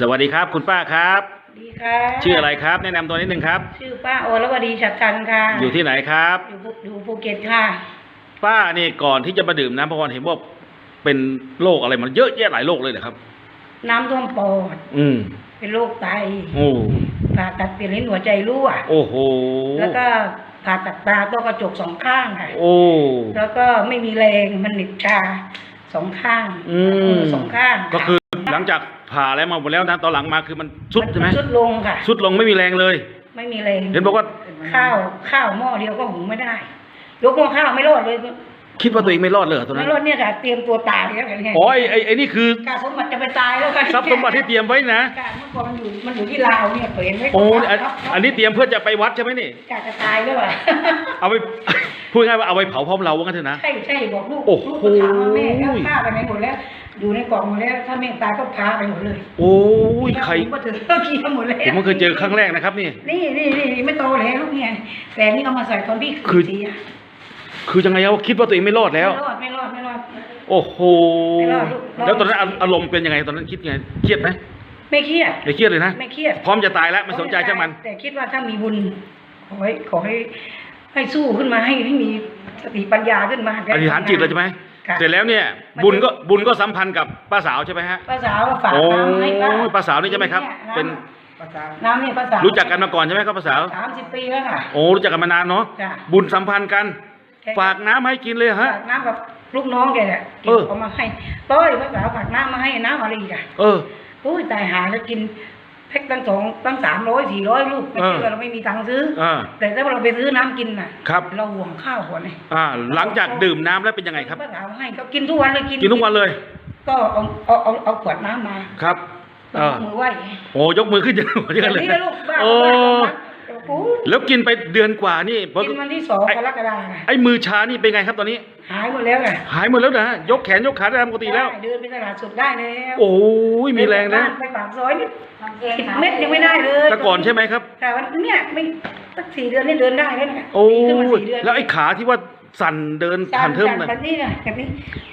สวัสดีครับคุณป้าครับ ดีค่ะชื่ออะไรครับ แนะนำตัวนิดนึงครับ ชื่อป้าโอรวดีฉัตรจันทร์ค่ะอยู่ที่ไหนครับ อยู่ภูอยู่ภูเก็ตค่ะ ป้านี่ก่อนที่จะมาดื่มน้ำพระวันเห็นว่าเป็นโรคอะไรมันเยอะแยะหลายโรคเลยนะครับ น้ำท่วมปอด อืมเป็นโรคไตโอ้ผ่าตัดเปลี่ยนลิ้นหัวใจรั่วโอ้โหแล้วก็ผ่าตัดตาต้อกระจกสองข้างค่ะโอ้แล้วก็ไม่มีแรงมันหนิบชาสองข้างอืมสองข้างก็คือ หลังจากผ่าแล้วมาหมดแล้วนะตอนหลังมาคือมันสุดใช่ไหมนสุดลงค่ะ สุดลงไม่มีแรงเลย ไม่มีแรงเห็นบอกว่า ข้าวข้าวหม้อเดียวก็หุงไม่ได้ยกหม้อข้าวไม่รอดเลยคิดว่าตัวเองไม่รอดเลยเหรอตอนไม่นั้นรอดเนี่ยค่ะ เตรียมตัวตายแล้วกันเนี่ยอ๋อไอ้ไอ้ไอ้นี่คือกาสมบัติจะไปตายแล้วค่ะทรัพย์สมบัติที่เตรียมไว้นะกาเมื่อก่อนมันอยู่มันอยู่ที่ลาวเนี่ยเห็นไหมโอ้อันครับอันนี้เตรียมเพื่อจะไปวัดใช่ไหมนี่กาจะตายแล้วอะเอาไป พูดง่ายว่าเอาไปเผาพร้อมเราว่างั้นเถอะนะ ใช่ใช่บอกลูกโอ้โห ลูกก็ถามว่าแม่เอาข้าวไปไหนหมดแล้ว อยู่ในกล่องหมดแล้ว ถ้าแม่ตายก็พาไปหมดเลยโอ้ยใครผมก็ถือก็เคลียร์หมดแล้วผมก็เคยเจอครั้งแรกนะครับ นี่นี่นี่นี่นี่ไม่โตแล้วลูกเนี่ยแต่นี่เอามาใส่ตอนพี่คือเสียคือยังไงวะคิดว่าตัวเองไม่รอดแล้วไม่รอดไม่รอดไม่รอดโอ้โหไม่รอดลูกรอดแล้วตอนนั้นอารมณ์เป็นยังไงตอนนั้นคิดยังไงเครียดไหมไม่เครียดไม่เครียดเลยนะไม่เครียดพร้อมจะตายแล้วไม่สนใจช่างมัน แต่คิดว่าถ้ามีบุญขอให้ขอให้ให้สู้ขึ้นมาให้ให้มีสติปัญญาขึ้นมาอธิษฐานจิตเลยใช่ไหม ค่ะเสร็จแล้วเนี่ยมันบุญก็บุญก็สัมพันธ์กับป้าสาวใช่ไหมฮะป้าสาวฝากโอ้น้ำให้ป้ายป้าสาวนี่ใช่ไหมครับยเป็นน้ำเนี่ยป้าสาวรู้จักกันมาก่อนใช่ไหมครับป้าสาวสามสิบปีแล้วค่ะโอ้รู้จักกันมานานเนาะจ้ะบุญสัมพันธ์กัน ฝากน้ำให้กินเลยฮะฝากน้ำกับลูกน้องแกเนี่ยเก็เอบอเอามาให้ต้อยป้าสาวฝากน้ำมาให้น้ำอะไรอีกอะเอออุ้ยตายหาแล้วกิน แพ็คตั้งสองตั้งสามร้อยสี่ร้อยลูกไม่เออเชื่อเราไม่มีตังค์ซื้ออ่าแต่ถ้าเราไปซื้อน้ำกินน่ะครับเราห่วงข้าวหัวเนี่ยอ่าหลังจากดื่มน้ำแล้วเป็นยังไงครับป้าสาวให้ก็กินทุกวันเลยกินกินทุกวันเลย ก็เอาเอาเอาเอาขวดน้ำมาครับต้เอองอมือไหว้โอ้ยกมือขึ้นเยอะเยอะเลยนี่นะลูกบ้าโอ้ โอ้แล้วกินไปเดือนกว่านี่พอกินวันที่สองกรกฎาคมไอ้มือชานี่เป็นไงครับตอนนี้ หายหมดแล้วไงหายหมดแล้วนะยกแขนยกขาได้ตามปกติแล้วได้เดินไปตลาดสดได้แล้วโอ้ยมีแรงนะไปปากซอยนี่สิบเม็ดยังไม่ได้เลยแต่ก่อนใช่ไหมครับแต่วันเนี่ยไม่สักสี่เดือนนี่เดินได้แล้วเนี่ยโอ้ดีขึ้นมายสี่เดือนแล้วไอ้ขาที่ว่าสั่นเดินจาผ่านนเทิมจานเลยแบบนี้นะแบบนี้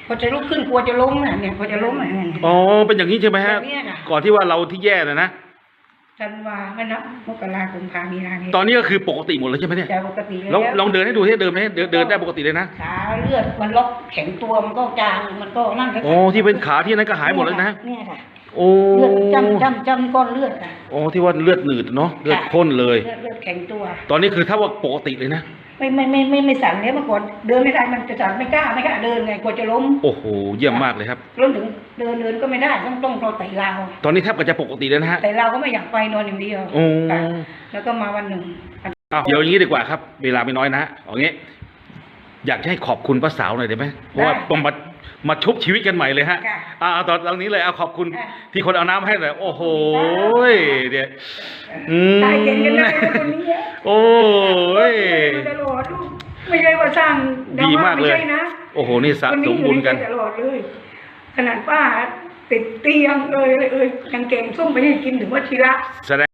พอจะลุกขึ้นกลัวจะล้มน่ะเนี่ยพอจะล้มน่ะเนี่ยอ๋อเป็นอย่างนี้ใช่ไหมฮะแบบเนี้ยค่ะก่อนที่ว่าเราที่แย่นะนะ ธันวาไม่นับมกราคมพามีนาเนี่ยตอนนี้ก็คือปกติหมดแล้วใช่ไหมเนี่ยจะปกติลองแล้วลองเดินให้ดูให้เดินไหมเดินเดินได้ปกติเลยนะขาเลือดมันล็อกแข็งตัวมันก็จางมันก็นั่นก็โอ้ที่เป็นขาที่นั้นก็หายหมดแล้วนะเนี่ยค่ะโอ้เลือดจำจำจำก้อนเลือดอะโอ้ที่ว่าเลือดหนืดเนาะเลือดข้นเลยเลือดเลือดแข็งตัว ตอนนี้คือถ้าว่าปกติเลยนะ ไม่ไม่ไม่ไม่ไม่สั่นเลยเมื่อก่อนเดินไม่ได้มันจะสั่นไม่กล้าไม่กล้าเดินไงกลัวจะล้มโอ้โห เยี่ยมมากเลยครับล้มถึงเดินเดินก็ไม่ได้ต้องต้องเราไต่ราวตอนนี้แทบจะปกติเลยนะฮะไต่ราวก็ไม่อยากไปนอนอย่างเดียวโอ้ ค่ะแล้วก็มาวันหนึ่ง อ้าวเดี๋ยวอย่างนี้ดีกว่าครับ เวลาไม่น้อยนะฮะเอางี้ อยากจะให้ขอบคุณป้าสาวหน่อยได้ไหมเพราะว่าต้องมา มาชุบชีวิตกันใหม่เลยฮะค่ะอ่าเอาตอนตรงนี้เลยเอาขอบคุณค่ะ ที่คนเอาน้ำให้หน่อยโอ้โหเดี๋ยวอืมตายเก่งกันได้คนนี้อะโอ้ยมาตลอดลูกไม่ใช่ว่าสร้างดีมากเลยไม่ใช่นะโอ้โหนี่สะคนสนี้มอยู่บุญในใจกันตลอดเลย ขนาดป้าติดเตียงเอ่ยอะไรเอ่ยยังเก่งส้มไปให้กินถึงวัชิระแสดง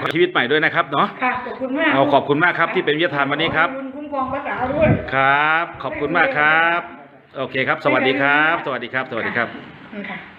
ความชีวิตใหม่ด้วยนะครับเนาะค่ะขอบคุณมากเอาขอบคุณมากครับที่เป็นวิทยาทานวันนี้ครับ ขอณคุ้มครองภาษาวด้วย ครับ ขอบคุณมากครับ โอเคครับ สวัสดีครับ สวัสดีครับ สวัสดีครับ ค่ะ